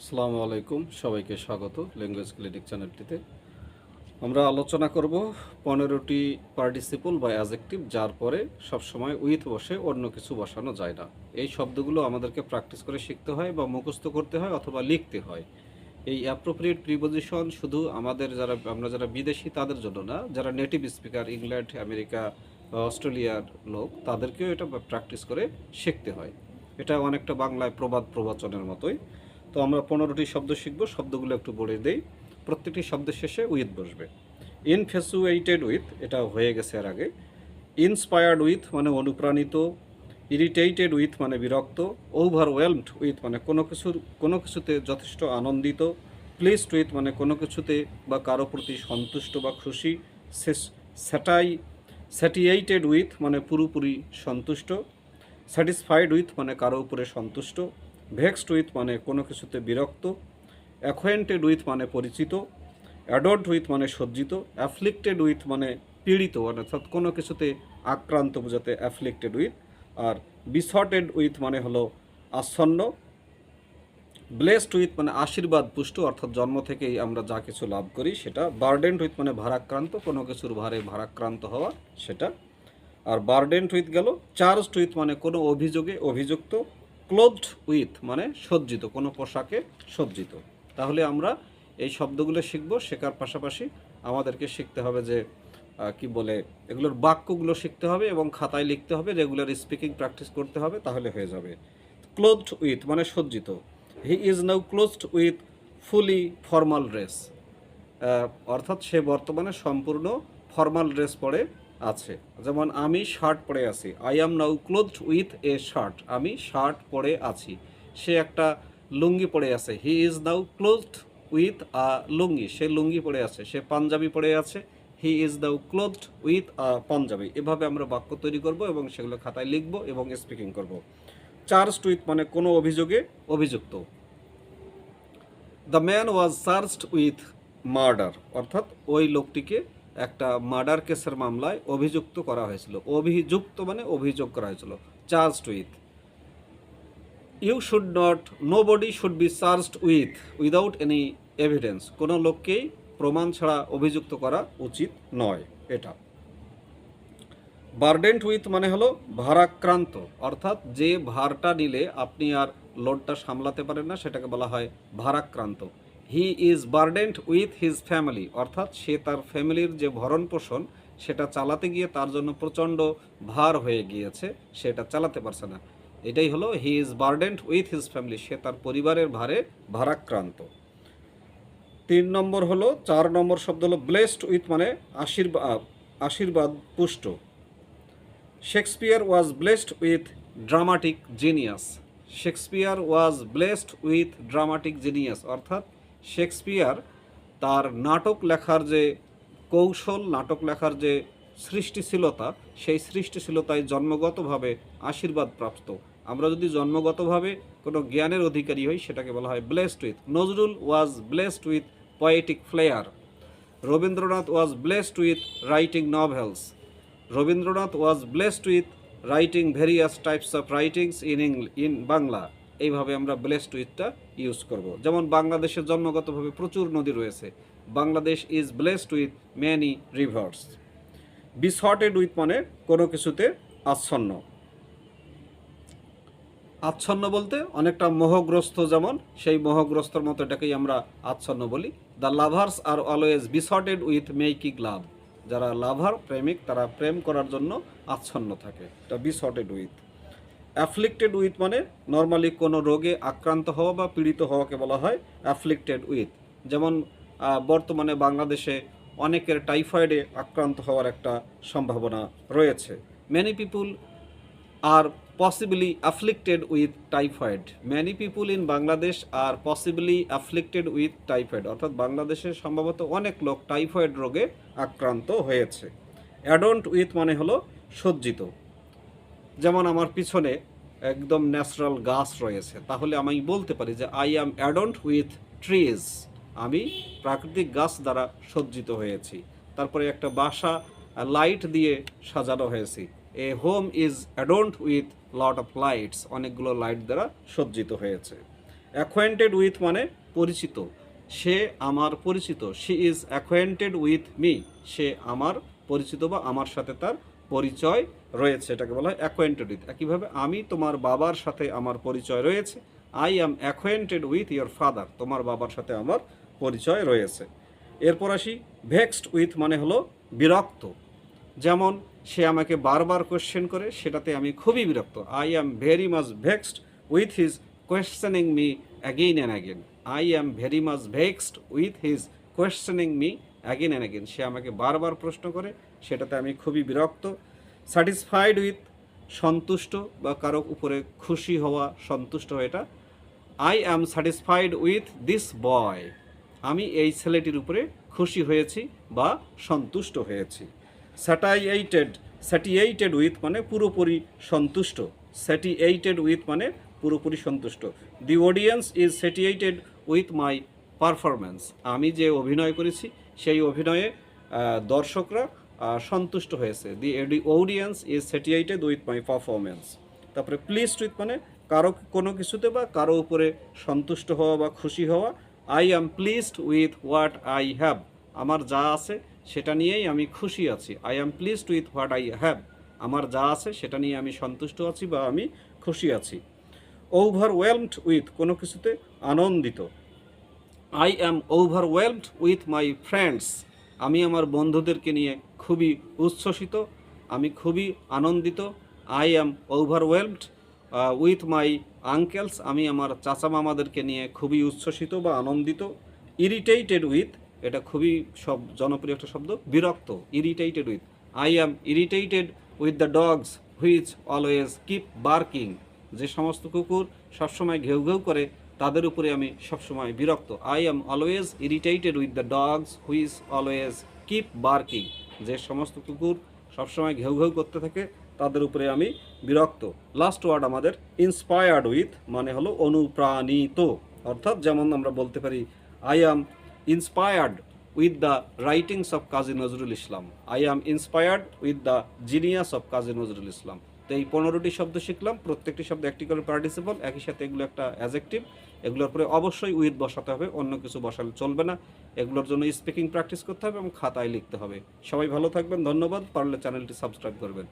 আসসালামু আলাইকুম সবাইকে স্বাগত ল্যাঙ্গুয়েজ ক্লিনিক চ্যানেলটিতে। আমরা আলোচনা করব পনেরোটি পার্টিসিপল বা অ্যাজেক্টিভ, যার পরে সবসময় উইথ বসে অন্য কিছু বসানো যায় না। এই শব্দগুলো আমাদেরকে প্র্যাকটিস করে শিখতে হয় বা মুখস্থ করতে হয় অথবা লিখতে হয়। এই অ্যাপ্রোপ্রিয়েট প্রিপোজিশন শুধু আমাদের যারা, আমরা যারা বিদেশি তাদের জন্য না, যারা নেটিভ স্পিকার ইংল্যান্ড আমেরিকা অস্ট্রেলিয়ার লোক, তাদেরকেও এটা প্র্যাকটিস করে শিখতে হয়। এটা অনেকটা বাংলায় প্রবাদ প্রবচনের মতোই। তো আমরা পনেরোটি শব্দ শিখব, শব্দগুলো একটু বলে দেই। প্রত্যেকটি শব্দের শেষে উইথ বসবে। ইনফেসুয়েটেড উইথ এটা হয়ে গেছে এর আগে। ইন্সপায়ার্ড উইথ মানে অনুপ্রাণিত, ইরিটেটেড উইথ মানে বিরক্ত, ওভারওয়েলমড উইথ মানে কোনো কিছুর, কোনো কিছুতে যথেষ্ট আনন্দিত, প্লেসড উইথ মানে কোনো কিছুতে বা কারও প্রতি সন্তুষ্ট বা খুশি স্যাটাই, স্যাটিয়েটেড উইথ মানে পুরোপুরি সন্তুষ্ট, স্যাটিসফাইড উইথ মানে কারও উপরে সন্তুষ্ট ভেক্সড উইথ মানে কোনো কিছুতে বিরক্ত, অ্যাকোয়েন্টেড উইথ মানে পরিচিত, অ্যাডল্ট উইথ মানে সজ্জিত, অ্যাফ্লিক্টেড উইথ মানে পীড়িত, অর্থাৎ কোনো কিছুতে আক্রান্ত বোঝাতে অ্যাফ্লিক্টেড উইথ, আর বিসর্টেড উইথ মানে হলো আচ্ছন্ন ব্লেসড উইথ মানে আশীর্বাদ পুষ্ট, অর্থাৎ জন্ম থেকেই আমরা যা কিছু লাভ করি সেটা, বার্ডেন্ট উইথ মানে ভারাক্রান্ত, কোনো কিছুর ভারে ভারাক্রান্ত হওয়া সেটা, আর বার্ডেন্ট উইথ গেল, চার্জড উইথ মানে কোনো অভিযোগে অভিযুক্ত ক্লোথড উইথ মানে সজ্জিত, কোনো পোশাকে সজ্জিত। তাহলে আমরা এই শব্দগুলো শিখব, শেখার পাশাপাশি আমাদেরকে শিখতে হবে যে কি বলে, এগুলোর বাক্যগুলো শিখতে হবে এবং খাতায় লিখতে হবে রেগুলার স্পিকিং প্র্যাকটিস করতে হবে, তাহলে হয়ে যাবে। ক্লোথড উইথ মানে সজ্জিত। He is now clothed with fully formal dress অর্থাৎ সে বর্তমানে সম্পূর্ণ ফর্মাল ড্রেস পরে আছে। যেমন, আমি শার্ট পরে আছি। I am now clothed with a shirt আমি শার্ট পরে আছি। সে একটা লুঙ্গি পরে আছে। He is now clothed with a lungi. সে লুঙ্গি পরে আছে। সে পাঞ্জাবি পরে আছে। He is now clothed with a panjabi. এভাবে আমরা বাক্য তৈরি করব এবং সেগুলো খাতায় লিখব এবং স্পিকিং করব। চার্জ উইথ মানে কোনো অভিযোগে অভিযুক্ত। The man was charged with murder অর্থাৎ ওই লোকটিকে একটা মার্ডার কেসের মামলায় অভিযুক্ত করা হয়েছিল। অভিযুক্ত মানে অভিযোগ করা হয়েছিল। Charged with. You should not nobody should be charged with, without any evidence. কোনো লোককেই প্রমাণ ছাড়া অভিযুক্ত করা উচিত নয় এটা। বার্ডেন্ট উইথ মানে হলো ভারাক্রান্ত। অর্থাৎ যে ভারটা নিলে আপনি আর লোডটা সামলাতে পারেন না, সেটাকে বলা হয় ভারাক্রান্ত। He is burdened with his family অর্থাৎ সে তার ফ্যামিলির যে ভরণ পোষণ সেটা চালাতে গিয়ে তার জন্য প্রচণ্ড ভার হয়ে গিয়েছে, সেটা চালাতে পারছে না। এটাই হলো he is burdened with his family সে তার পরিবারের ভারে ভারাক্রান্ত। তিন নম্বর হলো, চার নম্বর শব্দ হলো ব্লেসড উইথ মানে আশীর্বাদ আশীর্বাদ পুষ্ট। Shakespeare was blessed with dramatic genius Shakespeare was blessed with dramatic genius অর্থাৎ শেক্সপিয়ার তার নাটক লেখার যে কৌশল, নাটক লেখার যে সৃষ্টিশীলতা, সেই সৃষ্টিশীলতায় জন্মগতভাবে আশীর্বাদ প্রাপ্ত। আমরা যদি জন্মগতভাবে কোনো জ্ঞানের অধিকারী হই, সেটাকে বলা হয় blessed with Nazrul was blessed with poetic flair Rabindranath was blessed with writing novels Rabindranath was blessed with writing various types of writings in in Bangla এইভাবে আমরা ব্লেসড উইথটা ইউজ করব। যেমন বাংলাদেশে জন্মগতভাবে প্রচুর নদী রয়েছে। Bangladesh is blessed with many rivers besotted with মানে কোনো কিছুতে আচ্ছন্ন। আচ্ছন্ন বলতে অনেকটা মোহগ্রস্ত যেমন, সেই মোহগ্রস্তর মতো এটাকেই আমরা আচ্ছন্ন বলি। The lovers are always besotted with making love যারা লাভার প্রেমিক, তারা প্রেম করার জন্য আচ্ছন্ন থাকে। এটা বিসর্টেড উইথ অ্যাফ্লিক্টেড উইথ মানে নর্মালি কোনো রোগে আক্রান্ত হওয়া বা পীড়িত হওয়াকে বলা হয় অ্যাফ্লিক্টেড উইথ যেমন বর্তমানে বাংলাদেশে অনেকের টাইফয়েডে আক্রান্ত হওয়ার একটা সম্ভাবনা রয়েছে। Many people are possibly afflicted with typhoid many people in Bangladesh are possibly afflicted with typhoid অর্থাৎ বাংলাদেশে সম্ভবত অনেক লোক টাইফয়েড রোগে আক্রান্ত হয়েছে। অ্যাডন্ট উইথ মানে হলো সজ্জিত। যেমন আমার পিছনে একদম ন্যাচারাল গাছ রয়েছে। তাহলে আমি বলতে পারি যে I am adorned with trees আমি প্রাকৃতিক গাছ দ্বারা সজ্জিত হয়েছি। তারপরে একটা বাসা লাইট দিয়ে সাজানো হয়েছে। A home is adorned with lot of lights অনেকগুলো লাইট দ্বারা সজ্জিত হয়েছে। অ্যাকোয়েন্টেড উইথ মানে পরিচিত। সে আমার পরিচিত। She is acquainted with me সে আমার পরিচিত বা আমার সাথে তার পরিচয় রয়েছে, এটাকে বলা হয় অ্যাকোয়েন্টেড উইথ একইভাবে আমি তোমার বাবার সাথে আমার পরিচয় রয়েছে I am acquainted with your father তোমার বাবার সাথে আমার পরিচয় রয়েছে। এরপর আসি ভেক্সড উইথ মানে হলো বিরক্ত। যেমন, সে আমাকে বারবার কোয়েশ্চেন করে, সেটাতে আমি খুবই বিরক্ত। I am very much vexed with his questioning me again and again I am very much vexed with his questioning me again and again সে আমাকে বারবার প্রশ্ন করে, সেটাতে আমি খুবই বিরক্ত স্যাটিসফাইড উইথ সন্তুষ্ট বা কারও উপরে খুশি হওয়া সন্তুষ্ট হওয়া এটা। I am satisfied with this boy আমি এই ছেলেটির উপরে খুশি হয়েছি বা সন্তুষ্ট হয়েছি। স্যাটাইয়েটেড স্যাটিয়েটেড উইথ মানে পুরোপুরি সন্তুষ্ট। স্যাটিয়েটেড উইথ মানে পুরোপুরি সন্তুষ্ট। The audience is satiated with my performance আমি যে অভিনয় করেছি, সেই অভিনয়ে দর্শকরা সন্তুষ্ট হয়েছে। The eddy audience is satiated with my performance তারপরে প্লিজড উইথ মানে কারও কোনো কিছুতে বা কারও উপরে সন্তুষ্ট হওয়া বা খুশি হওয়া। I am pleased with what I have আমার যা আছে, সেটা নিয়েই আমি খুশি আছি। I am pleased with what I have আমার যা আছে, সেটা নিয়ে আমি সন্তুষ্ট আছি বা আমি খুশি আছি। ওভারওয়েলমড উইথ কোনো কিছুতে আনন্দিত। I am overwhelmed with my friends আমি আমার বন্ধুদেরকে নিয়ে খুবই উচ্ছ্বসিত, আমি খুবই আনন্দিত। I am overwhelmed with my uncles আমি আমার চাচা মামাদেরকে নিয়ে খুবই উচ্ছ্বসিত বা আনন্দিত। ইরিটেটেড উইথ এটা খুবই সব জনপ্রিয় একটা শব্দ, বিরক্ত irritated with I am irritated with the dogs which always keep barking যে সমস্ত কুকুর সবসময় ঘেউ ঘেউ করে তাদের উপরে আমি সবসময় বিরক্ত। I am always irritated with the dogs which always keep barking যে সমস্ত কুকুর সবসময় ঘেউ ঘেউ করতে থাকে, তাদের উপরে আমি বিরক্ত। লাস্ট ওয়ার্ড আমাদের ইন্সপায়ার্ড উইথ মানে হলো অনুপ্রাণিত। অর্থাৎ যেমন আমরা বলতে পারি I am inspired with the writings of Kazi Nazrul Islam. I am inspired with the genius of Kazi Nazrul Islam. তো এই পনেরোটি শব্দ শিখলাম, প্রত্যেকটি শব্দ একটি করে পার্টিসিপল একই সাথে এগুলো একটা অ্যাজেক্টিভ এগুলোর পরে অবশ্যই উইথ বসাতে হবে, অন্য কিছু বসালে চলবে না। এগুলোর জন্য স্পিকিং প্র্যাকটিস করতে হবে এবং খাতায় লিখতে হবে। সবাই ভালো থাকবেন, ধন্যবাদ। পারলে চ্যানেলটি সাবস্ক্রাইব করবেন।